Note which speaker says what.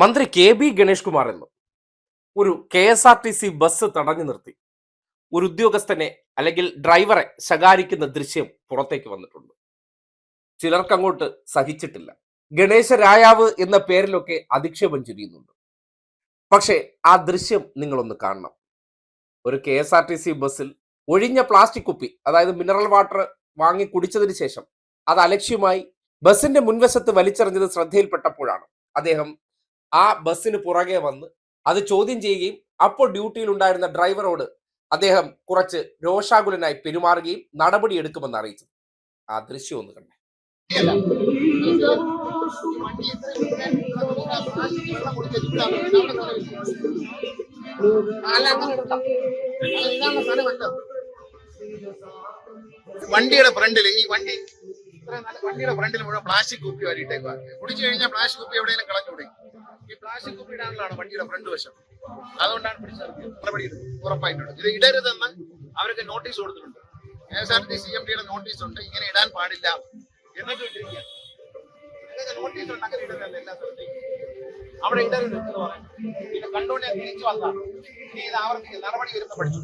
Speaker 1: മന്ത്രി K B Ganesh Kumar എന്നും ഒരു K S R T C bus തടഞ്ഞു നിർത്തി. ഒരു ഉദ്യോഗസ്ഥനെ അല്ലെങ്കിൽ ഡ്രൈവറെ ശകാരിക്കുന്ന ദൃശ്യം പുറത്തേക്ക് വന്നിട്ടുണ്ട്. ചിലർക്ക് അങ്ങോട്ട് സഹിച്ചിട്ടില്ല. ഗണേശ രായാവ് എന്ന പേരിലൊക്കെ അധിക്ഷേപം ചുരിയുന്നുണ്ട്. പക്ഷേ ആ ദൃശ്യം നിങ്ങളൊന്ന് കാണണം. ഒരു K S R T C ബസ്സിൽ ഒഴിഞ്ഞ പ്ലാസ്റ്റിക് കുപ്പി അതായത് മിനറൽ വാട്ടർ വാങ്ങി കുടിച്ചതിന് ശേഷം അത് അലക്ഷ്യമായി ബസിന്റെ മുൻവശത്ത് വലിച്ചെറിഞ്ഞത് ശ്രദ്ധയിൽപ്പെട്ടപ്പോഴാണ്. അദ്ദേഹം ആ ബസ്സിന് പുറകെ വന്ന് അത് ചോദ്യം ചെയ്യുകയും അപ്പോൾ ഡ്യൂട്ടിയിൽ ഉണ്ടായിരുന്ന ഡ്രൈവറോട് അദ്ദേഹം കുറച്ച് രോഷാകുലനായി പെരുമാറുകയും നടപടിയെടുക്കുമെന്ന് അറിയിച്ചു. ആ ദൃശ്യം ഒന്ന് കണ്ടേ.
Speaker 2: വണ്ടിയുടെ ഫ്രണ്ടിൽ ഈ വണ്ടി. വണ്ടിയുടെ ഫ്രണ്ടിൽ മുഴുവൻ പ്ലാസ്റ്റിക് കുപ്പി വരിയിട്ടേക്കുക കുടിച്ചു കഴിഞ്ഞാൽ പ്ലാസ്റ്റിക് കുപ്പി എവിടെയെങ്കിലും കളഞ്ഞുകൂടെ ഈ പ്ലാസ്റ്റിക് കുപ്പി ഇടാനുള്ളതാണ് വണ്ടിയുടെ ഫ്രണ്ട് വശം. അതുകൊണ്ടാണ് പിടിച്ചത്. നടപടി ഉറപ്പായിട്ടുണ്ട്. ഇത് ഇടരുതെന്ന് അവർക്ക് നോട്ടീസ് കൊടുത്തിട്ടുണ്ട്. K S R T C M ടിയുടെ നോട്ടീസ് ഉണ്ട്. ഇങ്ങനെ ഇടാൻ പാടില്ല എന്നിട്ട് ഇട്ടിരിക്കുക നോട്ടീസ് ഉണ്ട്. അങ്ങനെ ഇടുന്നതല്ല എല്ലാ സ്ഥലത്തേക്കും. അവിടെ ഇടരുത് എന്ന് പറയും പിന്നെ കണ്ടുകൊണ്ട് തിരിച്ചു വന്നാൽ ഇനി ഇത് ആവർത്തിക്കും. നടപടി വരുന്ന പഠിച്ചു.